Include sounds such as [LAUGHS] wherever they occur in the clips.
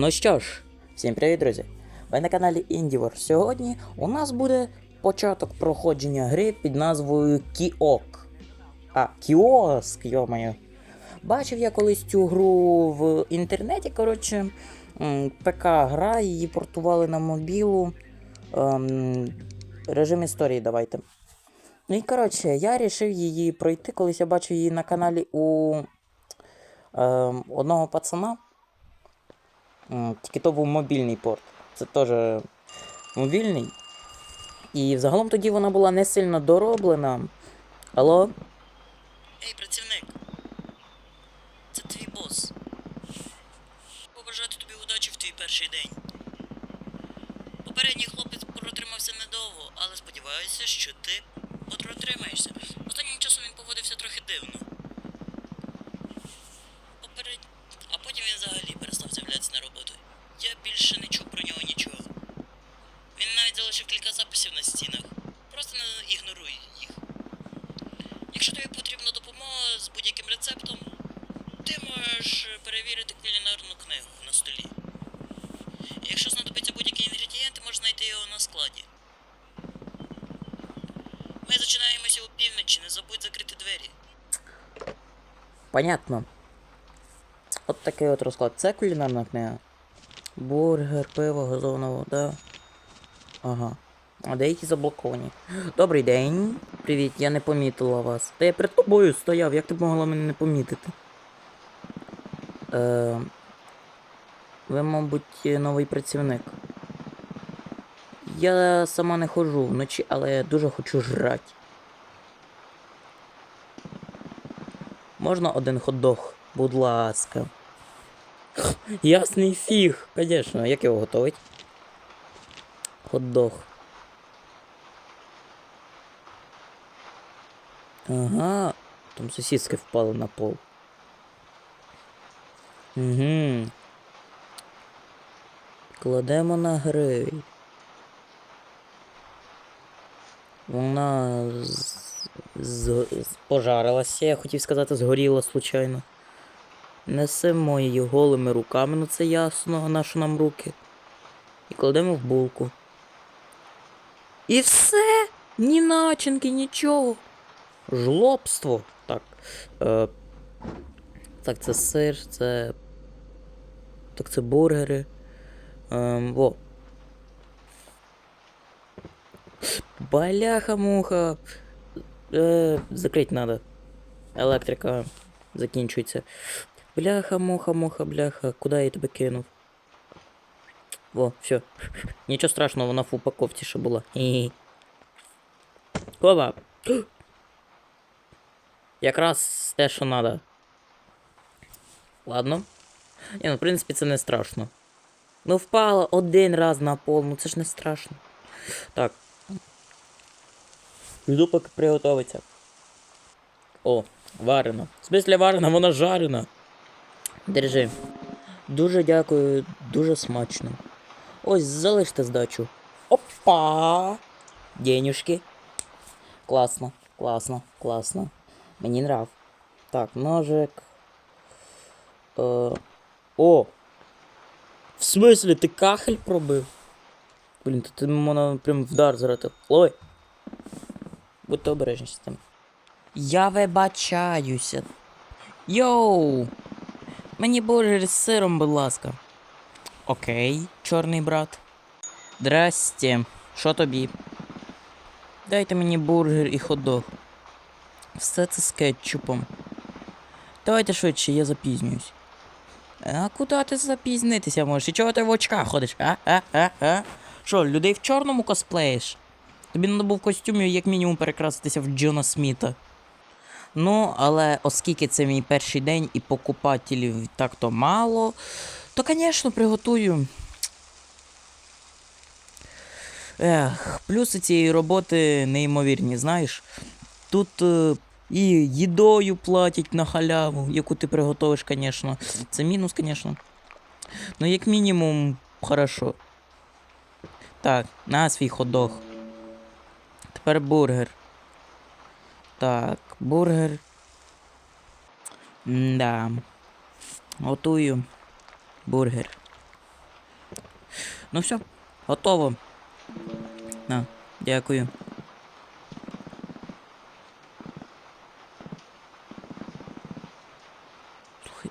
Ну що ж, всім привіт, друзі! Ви на каналі Indivor. Сьогодні у нас буде початок проходження гри під назвою Кіок. А, Кіоск, йомаю. Бачив я колись цю гру в інтернеті, коротше, ПК гра, її портували на мобілу. Ем, режим історії давайте. Ну і коротше, я вирішив її пройти, колись я бачив її на каналі у ем, одного пацана. М, Тільки то був мобільний порт. Це теж мобільний. І взагалом тоді вона була не сильно дороблена. Алло? Ей, працівник. Це твій бос. Побажати тобі удачі в твій перший день. Попередній хлопець протримався недовго, але сподіваюся, що ти протримаєшся. Останнім часом він поводився трохи дивно. Поперед... А потім він взагалі перестав з'являтися на роботу. Я більше не чув про нього нічого. Він навіть залишив кілька записів на стінах. Просто не ігноруй їх. Якщо тобі потрібна допомога з будь-яким рецептом, ти можеш перевірити кулінарну книгу на столі. Якщо знадобиться будь-який інгредієнт, ти можеш знайти його на складі. Ми зачинаємося у півночі, не забудь закрити двері. Понятно. От такий от розклад. Це кулінарна книга. Бургер, пиво, газована вода. Ага. А деякі заблоковані. Добрий день. Привіт, я не помітила вас. Та я перед тобою стояв, як ти могла мене не помітити? Е, ви, мабуть, новий працівник. Я сама не ходжу вночі, але дуже хочу жрати. Можна один хот-дог? Будь ласка. Ясний фіг, звісно. Як його готовить? Хот-дог. Ага. Там сусідки впали на пол. Угу. Кладемо на гриль. Вона з... з... пожарилася, я хотів сказати, згоріла случайно. Несемо її голими руками, ну це ясно, на що нам руки. І кладемо в булку. І все! Ні начинки, нічого. Жлобство. Так. Е, так, це сир, це. Так, це бургери. Ем, во. Баляха-муха. Е, закрить надо. Електрика закінчується. Бляха, муха, муха, бляха. Куди я тебе кинув? Во, все. [LAUGHS] Нічого страшного, вона в упаковці ще була. Кова. [GASPS] Якраз те, що треба. Ладно. Ні, ну, в принципі, це не страшно. Ну, впала один раз на пол, ну це ж не страшно. Так. Йду поки приготовиться. О, варена. В смислі варена, вона жарена. Держи. Дуже дякую, дуже смачно. Ось, залиште здачу. Опа! Денюшки. Класно, класно, класно. Мені нрав. Так, ножик. Е, о! В смислі, ти кахель пробив? Блін, то ти можна прям вдар зрати. Ой! Будьте обережні з тим. Я вибачаюся. Йоу! Мені бургер з сиром, будь ласка. Окей, чорний брат. Здрасте. Що тобі? Дайте мені бургер і хот-дог. Все це з кетчупом. Давайте швидше, я запізнююсь. А куди ти запізнитися можеш? І чого ти в очках ходиш? А? А? А? А? Що, людей в чорному косплеїш? Тобі треба було в костюмі як мінімум перекраситися в Джона Сміта. Ну, але оскільки це мій перший день і покупателів так-то мало, то, звісно, приготую. Ех, плюси цієї роботи неймовірні, знаєш. Тут е, і їдою платять на халяву, яку ти приготовиш, звісно. Це мінус, звісно. Ну, як мінімум, хорошо. Так, на свій ходох. Тепер бургер. Так, бургер. Да. Готую бургер. Ну все, готово. На, дякую.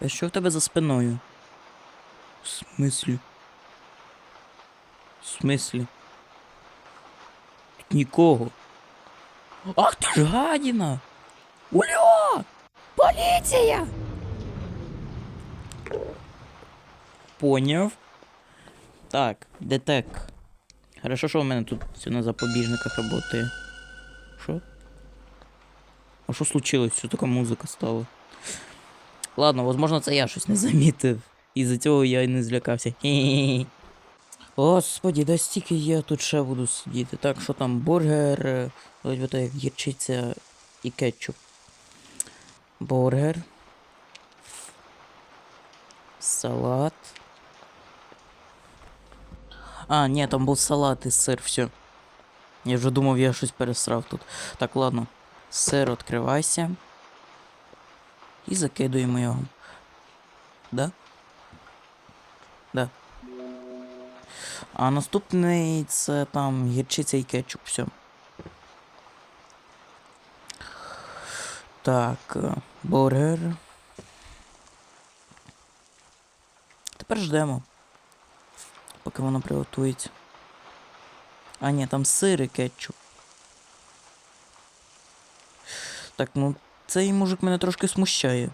А що в тебе за спиною? В смислі? В смислі? Нікого. Ах ти ж гадіна! Ульо! Поліція! Поняв. Так, детек. Хорошо, що у мене тут все на запобіжниках работає. Що? А що случилось? Що така музика стала? Ладно, возможно, це я щось не замітив. Із-за цього я і не злякався. Хі-хі-хі. Господі, да стільки я тут ще буду сидіти. Так, що там, бургер, е, ледь так гірчиця і кетчуп. Бургер. Салат. А, ні, там був салат і сир, все. Я вже думав, я щось пересрав тут. Так, ладно. Сир відкривайся. І закидуємо його. Да? Да. А наступний це там гірчиця і кетчуп, все. Так, е, бургер. Тепер ждемо. Поки воно приготується. А, ні, там сир і кетчуп. Так, ну цей мужик мене трошки смущає.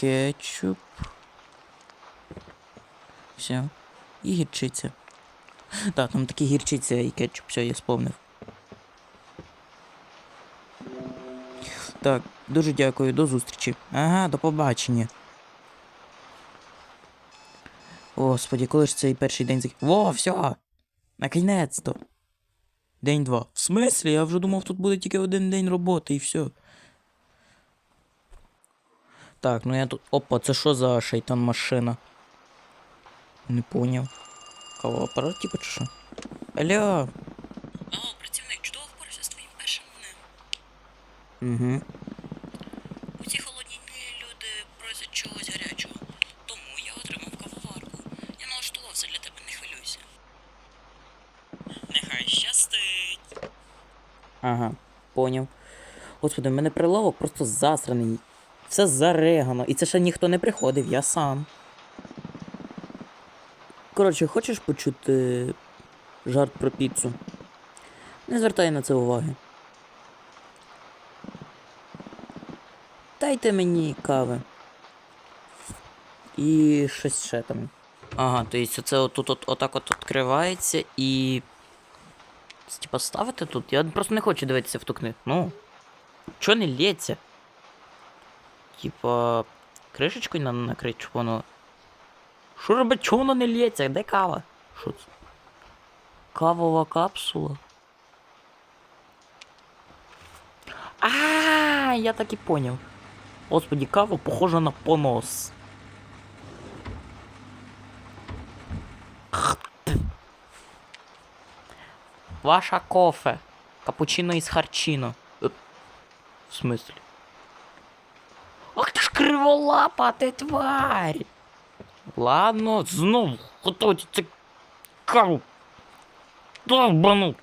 Кетчуп. Все. І гірчиця. Так, там такі гірчиця і кетчуп, все, я сповнив. Так, дуже дякую, до зустрічі. Ага, до побачення. Господи, коли ж цей перший день зак... Во, все! Наконець-то! День два. В смислі? Я вже думав, тут буде тільки один день роботи і все. Так, ну я тут. Опа, це що за шайтан машина? Не поняв. Кого апарат, типу, чи що? Алло. О, працівник, чудово впорався з твоїм першим днем. Угу. У ці холодні дні люди просять чогось гарячого. Тому я отримав кавоварку. Я налаштувався для тебе, не хвилюйся. Нехай щастить. Ага, поняв. Господи, в мене прилавок просто засраний. Все зарегано. І це ще ніхто не приходив, я сам. Коротше, хочеш почути жарт про піцу? Не звертай на це уваги. Дайте мені кави. І щось ще там. Ага, то есть це отут от, отак от відкривається і. Типа ставити тут? Я просто не хочу дивитися в ту книгу. Ну. Чо не лється? Типа. Кришечкою на накрити, щоб воно. Що робить, чого воно не лється? Де кава? Що це? Кавова капсула. А, я так і поняв. Господи, кава похожа на понос. Ваша кофе. Капучино із харчино. Е, В смислі? Ах ти ж криволапа, ти тварь! Ладно, знов готуйте це каву. Довбану.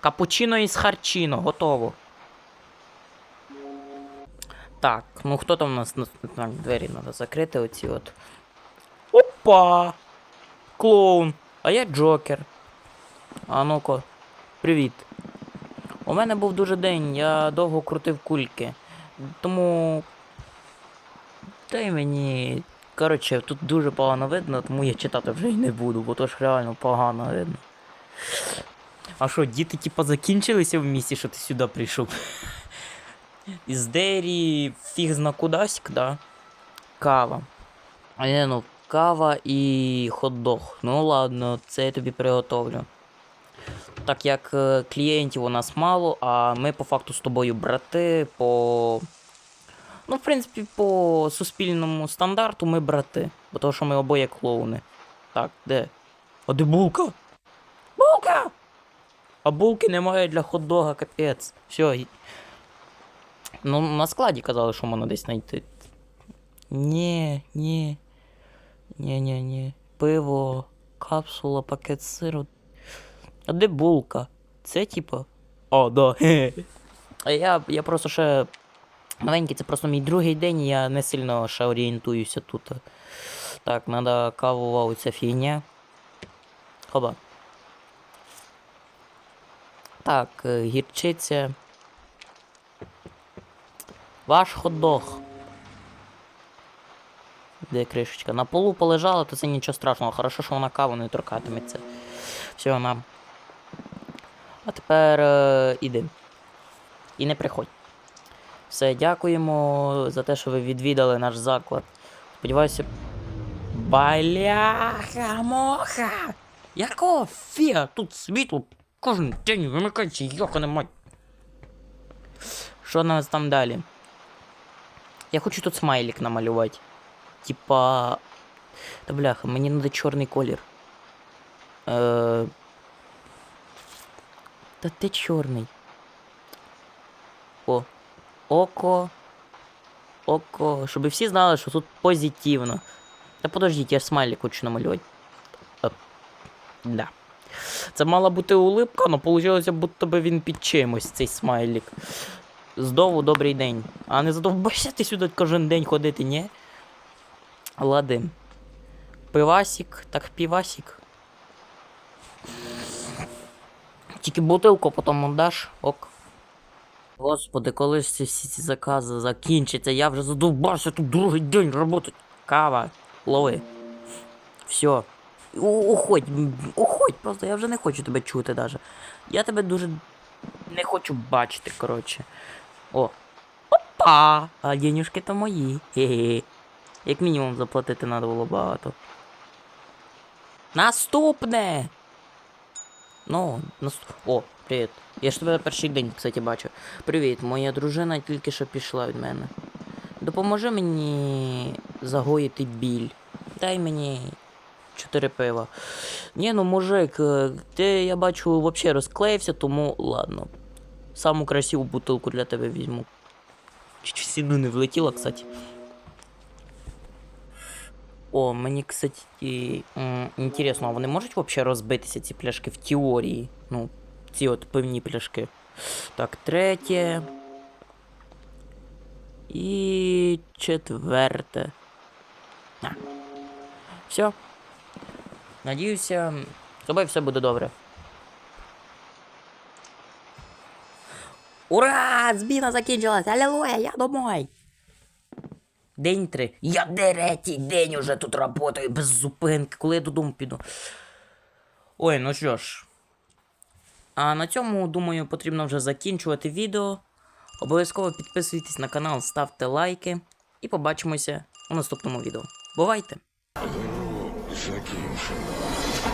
Капучино із харчино, готово. Так, ну хто там у нас на двері треба закрити оці от. Опа! Клоун! А я Джокер. А ну-ка, привіт. У мене був дуже день, я довго крутив кульки. Тому. Дай мені. Коротше, тут дуже погано видно, тому я читати вже й не буду, бо то ж реально погано видно. А що, діти типа закінчилися в місті, що ти сюди прийшов? [LAUGHS] Із Дері фіг зна кудась, да? Кава. А не, ну, кава і хот-дог. Ну ладно, це я тобі приготовлю. Так як е, клієнтів у нас мало, а ми по факту з тобою брати по. Ну, в принципі, по суспільному стандарту ми брати. Бо того, що ми обоє клоуни. Так, де? А де булка? Булка! А булки немає для хот-дога, капець. Все. Ну, на складі казали, що можна десь знайти. Ні, ні. Ні, ні, ні. Пиво, капсула, пакет сиру. А де булка? Це типа. О, да. А я, я просто ще маленький, це просто мій другий день, я не сильно ще орієнтуюся тут. Так, треба кавова оця фігня. Хоба. Так, е, гірчиця. Ваш хот-дог. Де кришечка? На полу полежала, то це нічого страшного. Хорошо, що вона каву не торкатиметься. Все, нам. А тепер е, іди. І не приходь. Все, дякуємо за те, що ви відвідали наш заклад. Сподіваюся. Баляха моха! Якого фіга? Тут світло кожен день вимикається, йохане мать. Що нас там далі? Я хочу тут смайлик намалювати. Типа. Та бляха, мені треба чорний колір. Е... Та ти чорний. О. Око. Око. Щоб всі знали, що тут позитивно. Та подождіть, я смайлик хочу намалювати. Е, Да. Це мала бути улипка, але вийшло, будто би він під чимось, цей смайлик. Здову добрий день. А не задовбайся ти сюди кожен день ходити, ні? Лади. Пивасик, так півасик. Тільки бутилку потім даш, ок. Господи, коли ж ці всі ці закази закінчаться, я вже задовбався тут другий день роботи. Кава, лови. Все. Уходь, уходь, просто я вже не хочу тебе чути даже. Я тебе дуже не хочу бачити, коротше. О. Опа! А денюжки то мої. Хе-хе. Як мінімум заплатити треба було багато. Наступне! Ну, наст... О, привіт. Я ж тебе перший день, кстати, бачу. Привіт, моя дружина тільки що пішла від мене. Допоможи мені загоїти біль. Дай мені чотири пива. Ні, ну мужик, е, ти, я бачу, взагалі розклеївся, тому ладно. Саму красиву бутилку для тебе візьму. Чуть в стіну не влетіла, кстати. О, мені, кстати, інтересно, а вони можуть взагалі розбитися ці пляшки в теорії? Ну, ці от пивні пляшки. Так, третє. І четверте. А. Все. Надіюся, з тобою все буде добре. Ура! Зміна закінчилась! Аллилуйя, я домой! День три. Я третій день уже тут работаю без зупинки, коли я додому піду. Ой, ну що ж. А на цьому, думаю, потрібно вже закінчувати відео. Обов'язково підписуйтесь на канал, ставте лайки. І побачимося у наступному відео. Бувайте! Закінчено.